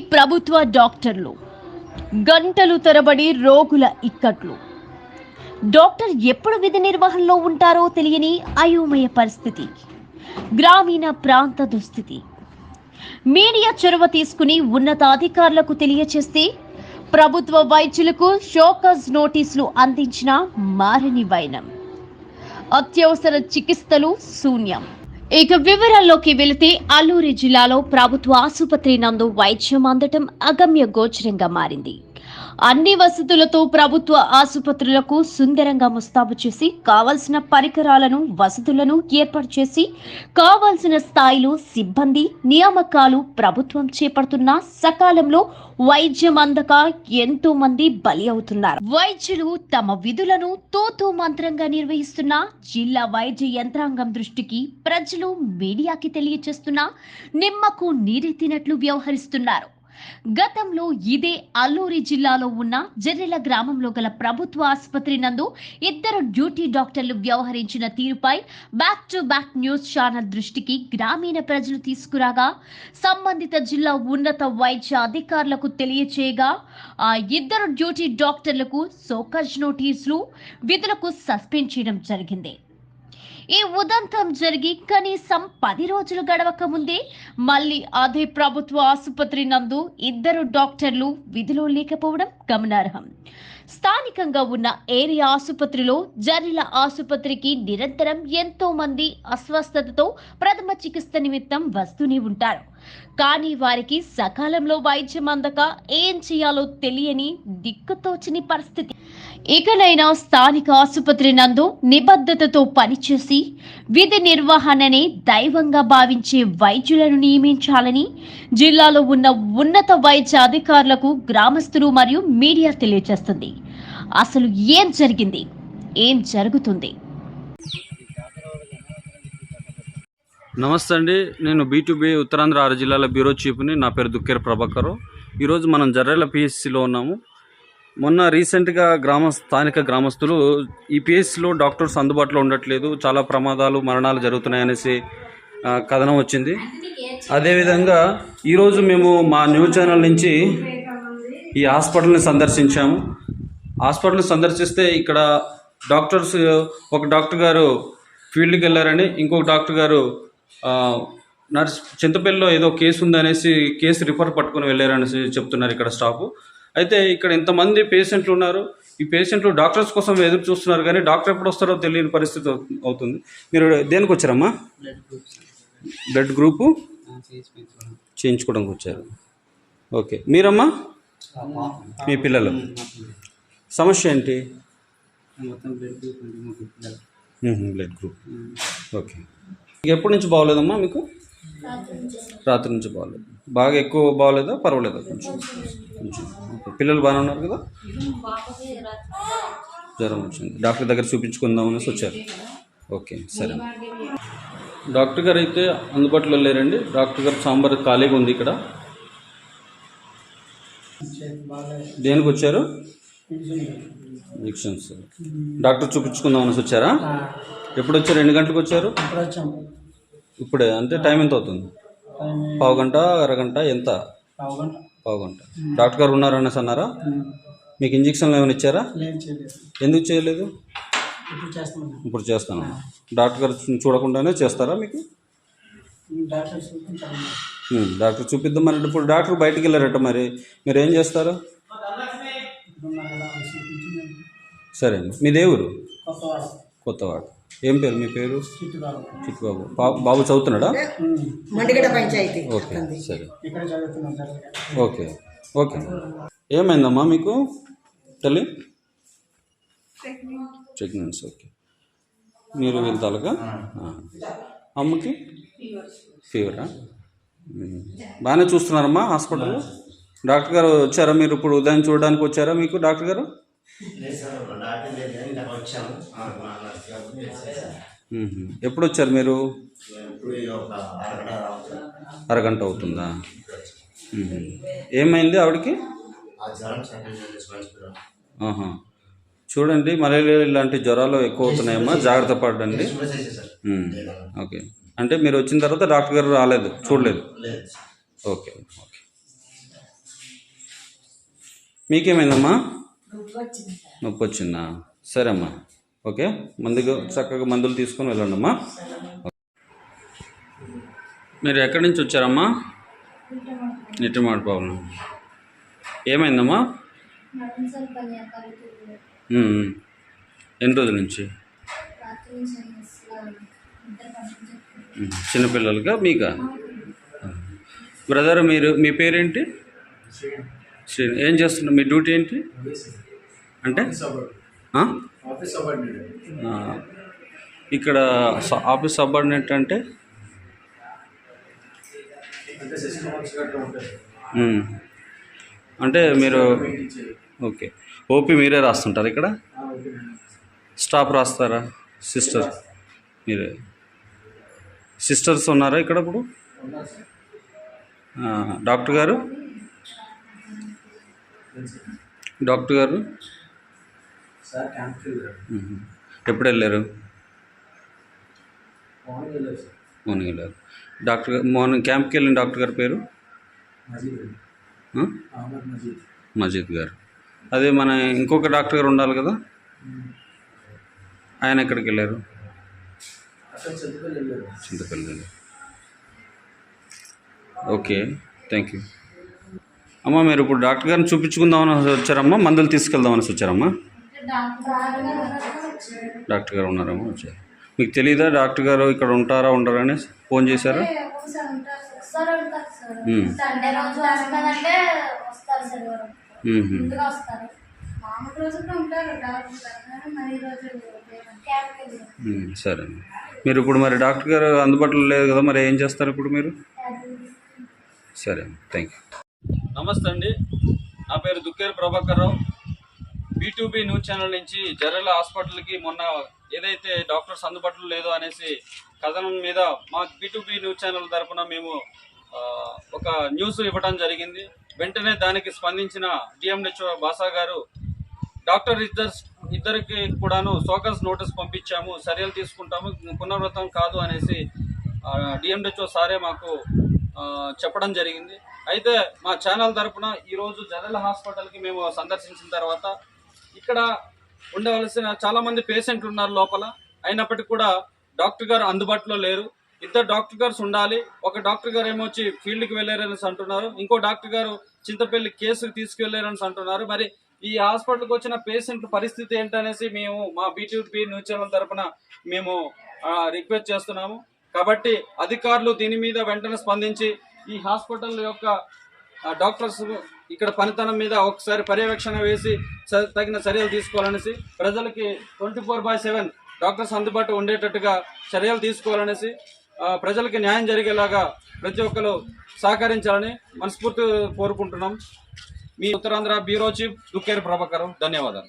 ప్రభుత్వ డాక్టర్లు గంటలు తరబడి రోగుల ఇక్కట్లు. డాక్టర్ ఎప్పుడు విధి నిర్వహణలో ఉంటారో తెలియని అయోమయ పరిస్థితి గ్రామీణ ప్రాంత దుస్థితి. మీడియా చొరవ తీసుకుని ఉన్నతాధికారులకు తెలియచేస్తే ప్రభుత్వ వైద్యులకు షోకస్ నోటీసులు అందించిన మారని వైనం. అత్యవసర చికిత్సలు శూన్యం. ఇక వివరాల్లోకి వెళితే అల్లూరి జిల్లాలో ప్రభుత్వ ఆసుపత్రి నందు వైద్యం అందటం అగమ్య గోచరంగా మారింది. అన్ని వసతులతో ప్రభుత్వ ఆసుపత్రులకు సుందరంగా ముస్తాబు చేసి కావలసిన పరికరాలను వసతులను ఏర్పాటు చేసి కావాల్సిన స్థాయిలో సిబ్బంది నియామకాలు ప్రభుత్వం చేపడుతున్న సకాలంలో వైద్యం అందక ఎంతో మంది బలి అవుతున్నారు. వైద్యులు తమ విధులను తోతో మంత్రంగా నిర్వహిస్తున్న జిల్లా వైద్య యంత్రాంగం దృష్టికి ప్రజలు మీడియాకి తెలియచేస్తున్న నిమ్మకు నీరెత్తినట్లు వ్యవహరిస్తున్నారు. గతంలో ఇదే అల్లూరి జిల్లాలో ఉన్న జర్రెల గ్రామంలో గల ప్రభుత్వ ఆసుపత్రి నందు ఇద్దరు డ్యూటీ డాక్టర్లు వ్యవహరించిన తీరుపై back to back news channel దృష్టికి గ్రామీణ ప్రజలు తీసుకురాగా సంబంధిత జిల్లా ఉన్నత వైద్య అధికారులకు తెలియచేయగా ఆ ఇద్దరు డ్యూటీ డాక్టర్లకు సోకజ్ నోటీసులు విధులకు సస్పెండ్ చేయడం జరిగింది. ఈ ఉదంతం జరిగి కనీసం పది రోజులు గడవక ముందే మళ్ళీ అదే ప్రభుత్వ ఆసుపత్రి నందు ఇద్దరు డాక్టర్లు విధిలో లేకపోవడం గమనార్హం. స్థానికంగా ఉన్న ఏరియా ఆసుపత్రిలో జర్రిల ఆసుపత్రికి నిరంతరం ఎంతో మంది అస్వస్థతతో ప్రథమ చికిత్స నిమిత్తం వస్తూనే ఉంటారు. కానీ వారికి సకాలంలో వైద్యం అందక ఏం చేయాలో తెలియని దిక్కుతోచని పరిస్థితి. ఇకనైనా స్థానిక ఆసుపత్రి నందు నిబద్ధతతో పనిచేసి విధి నిర్వహణనే దైవంగా భావించే వైద్యులను నియమించాలని జిల్లాలో ఉన్న ఉన్నత వైద్య అధికారులకు గ్రామస్తులు మరియు మీడియా తెలియజేస్తుంది. అసలు ఏం జరిగింది? ఏం జరుగుతుంది? నమస్తే అండి. నేను బీటుబీ ఉత్తరాంధ్ర ఆరు జిల్లాల బ్యూరో చీఫ్ని. నా పేరు దుక్కేర ప్రభాకర్. ఈరోజు మనం జర్రెల పిహెచ్సిలో ఉన్నాము. మొన్న రీసెంట్గా గ్రామ స్థానిక గ్రామస్తులు ఈ పిహెచ్సిలో డాక్టర్స్ అందుబాటులో ఉండట్లేదు. చాలా ప్రమాదాలు మరణాలు జరుగుతున్నాయనేసి కథనం వచ్చింది. అదేవిధంగా ఈరోజు మేము మా న్యూస్ ఛానల్ నుంచి ఈ హాస్పిటల్ని సందర్శించాము. హాస్పిటల్ని సందర్శిస్తే ఇక్కడ డాక్టర్స్ ఒక డాక్టర్ గారు ఫీల్డ్కి వెళ్ళారని ఇంకొక డాక్టర్ గారు నర్స్ చింతపల్లిలో ఏదో కేసు ఉందనేసి కేసు రిఫర్ పట్టుకొని వెళ్ళారనేసి చెప్తున్నారు ఇక్కడ స్టాఫ్. అయితే ఇక్కడ ఇంతమంది పేషెంట్లు ఉన్నారు. ఈ పేషెంట్లు డాక్టర్స్ కోసం ఎదురు చూస్తున్నారు కానీ డాక్టర్ ఎప్పుడు వస్తారో తెలియని పరిస్థితి అవు- అవుతుంది. మీరు దేనికి వచ్చారమ్మా? Blood group? చేయించుకోవడానికి వచ్చారు. ఓకే. మీరమ్మా? మీ పిల్లలు. సమస్య ఏంటి? Blood group. ఓకే. ఎప్పటి నుంచి బాగోలేదమ్మా మీకు? రాత్రి నుంచి. బాగోలేదు బాగా ఎక్కువ బాగోలేదా పర్వాలేదా కొంచెం? కొంచెం. పిల్లలు బాగానే ఉన్నారు కదా? జ్వరం వచ్చింది. డాక్టర్ దగ్గర చూపించుకుందాం అనేసి వచ్చారు. ఓకే సరే. డాక్టర్ గారు అయితే అందుబాటులో లేరండి. డాక్టర్ గారు సాంబార్ ఖాళీగా ఉంది ఇక్కడ. దేనికి వచ్చారు? ఇంజక్షన్స్ డాక్టర్ చూపించుకుందాం అనేసి వచ్చారా ఎప్పుడు వచ్చారు ఎన్ని గంటలకు వచ్చారు ఇప్పుడు అంటే టైం ఎంత అవుతుంది? పావు గంట అరగంట ఎంత? పావు గంట. పావు గంట. డాక్టర్ గారు ఉన్నారు అనేసి అన్నారా మీకు ఇంజక్షన్లు ఏమైనా ఇచ్చారా? ఎందుకు చేయలేదు? ఇప్పుడు చేస్తాను డాక్టర్ గారు చూడకుండానే చేస్తారా మీకు? డాక్టర్ చూపిద్దాం మరి ఇప్పుడు డాక్టర్ బయటికి వెళ్ళారట మరి. మీరు ఏం చేస్తారు సరే అండి. మీ దేవురు కొత్తవాడ. కొత్తవాడు. ఏం పేరు మీ పేరు? చిట్టుబాబు. బాబు చదువుతున్నాడా? మండిగడ్డ పంచాయతీ ఓకే. సరే. ఇక్కడ చదువుతున్నాం సార్. ఓకే. ఓకే. ఏమైందమ్మా మీకు? తల్లి? Pregnancy okay. మీరు వెళ్తాలుగా అమ్మకి? ఫీవరా. బాగానే చూస్తున్నారమ్మా హాస్పిటల్లో డాక్టర్ గారు వచ్చారా మీరు ఇప్పుడు? ఉదయం చూడడానికి వచ్చారా మీకు డాక్టర్ గారు? ఎప్పుడు వచ్చారు మీరు? అరగంట అవుతుందా. ఏమైంది ఆవిడకి. చూడండి మలేరియా ఇలాంటి జ్వరాలు ఎక్కువ అవుతున్నాయమ్మా. జాగ్రత్త పడండి. ఓకే. అంటే మీరు వచ్చిన తర్వాత డాక్టర్ గారు రాలేదు చూడలేదు? లేదు ఓకే ఓకే. మీకేమైందమ్మా? నొప్పి వచ్చిందా సరే అమ్మా ఓకే. మందుగా చక్కగా మందులు తీసుకొని వెళ్ళండి అమ్మా మీరు ఎక్కడి నుంచి వచ్చారమ్మా? నిట్టమాట ప్రాబ్లం ఏమైందమ్మా. ఎన్ని రోజుల నుంచి? చిన్నపిల్లలుగా మీకా? బ్రదర్ మీరు మీ పేరేంటి? శ్రీ ఏం చేస్తున్నారు? మీ డ్యూటీ ఏంటి? అంటే? ఇక్కడ ఆఫీస్ సబార్డినేట్ అంటే? అంటే మీరు ఓకే. ఓపీ మీరే రాస్తుంటారు ఇక్కడ? స్టాఫ్ రాస్తారా? సిస్టర్ మీరే. సిస్టర్స్ ఉన్నారా ఇక్కడ ఇప్పుడు? డాక్టర్ గారు? డాక్టర్ గారు. ఎప్పుడు వెళ్ళారు? మార్నింగ్ వెళ్ళారు డాక్టర్ గారు మార్నింగ్ క్యాంప్కి వెళ్ళిన డాక్టర్ గారి పేరు? మజీద్ గారు. అదే మన ఇంకొక డాక్టర్ గారు ఉండాలి కదా? ఆయన ఎక్కడికి వెళ్ళారు? చింతపల్లి వెళ్ళారు. ఓకే. Thank you. అమ్మ మీరు ఇప్పుడు డాక్టర్ గారిని చూపించుకుందామని వచ్చారమ్మా మందులు తీసుకెళ్దామని వచ్చారమ్మా. డాక్టర్ గారు ఉన్నారమ్మా వచ్చారు. మీకు తెలియదా డాక్టర్ గారు ఇక్కడ ఉంటారా ఉండరా అని ఫోన్ చేశారా. సరే. అమ్మా. మీరు ఇప్పుడు మరి డాక్టర్ గారు అందుబాటులో లేదు కదా మరి ఏం చేస్తారు ఇప్పుడు మీరు? సరే థ్యాంక్ యూ నమస్తే అండి. నా పేరు Dukkeru Prabhakar Rao B to B news channel నుంచి జనరల్ హాస్పిటల్కి మొన్న ఏదైతే డాక్టర్స్ అందుబాటులో లేదో అనేసి కథనం మీద మా బీటూబీ న్యూస్ ఛానల్ తరఫున మేము ఒక న్యూస్ ఇవ్వడం జరిగింది. వెంటనే దానికి స్పందించిన డిఎంహెచ్ఓ బాసా గారు డాక్టర్ ఇద్దరు ఇద్దరికి కూడాను సోకస్ నోటీస్ పంపించాము చర్యలు తీసుకుంటాము పునరావృతం కాదు అనేసి డిఎంహెచ్ఓ సారే మాకు చెప్పడం జరిగింది. అయితే మా ఛానల్ తరఫున ఈరోజు జనరల్ హాస్పిటల్కి మేము సందర్శించిన తర్వాత ఇక్కడ ఉండవలసిన చాలామంది పేషెంట్లు ఉన్నారు లోపల. అయినప్పటికీ కూడా డాక్టర్ గారు అందుబాటులో లేరు. ఇద్దరు డాక్టర్ గారు ఉండాలి. ఒక డాక్టర్ గారు ఏమో వచ్చి ఫీల్డ్కి వెళ్ళారని అంటున్నారు. ఇంకో డాక్టర్ గారు చింతపల్లి కేసుకు తీసుకువెళ్ళారని అంటున్నారు. మరి ఈ హాస్పిటల్కి వచ్చిన పేషెంట్ పరిస్థితి ఏంటనేసి మేము మా బీటీపీ న్యూస్ ఛానల్ తరపున మేము రిక్వెస్ట్ చేస్తున్నాము. కాబట్టి అధికారులు దీని మీద వెంటనే స్పందించి ఈ హాస్పిటల్ యొక్క డాక్టర్స్ ఇక్కడ పనితనం మీద ఒకసారి పర్యవేక్షణ వేసి చ- తగిన చర్యలు తీసుకోవాలనేసి ప్రజలకి twenty four by seven doctors అందుబాటు ఉండేటట్టుగా చర్యలు తీసుకోవాలనేసి ప్రజలకి న్యాయం జరిగేలాగా ప్రతి ఒక్కరు సహకరించాలని మనస్ఫూర్తి కోరుకుంటున్నాం. మీ ఉత్తరాంధ్ర బ్యూరో చీఫ్ దుక్కేరి ప్రభాకర్ ధన్యవాదాలు.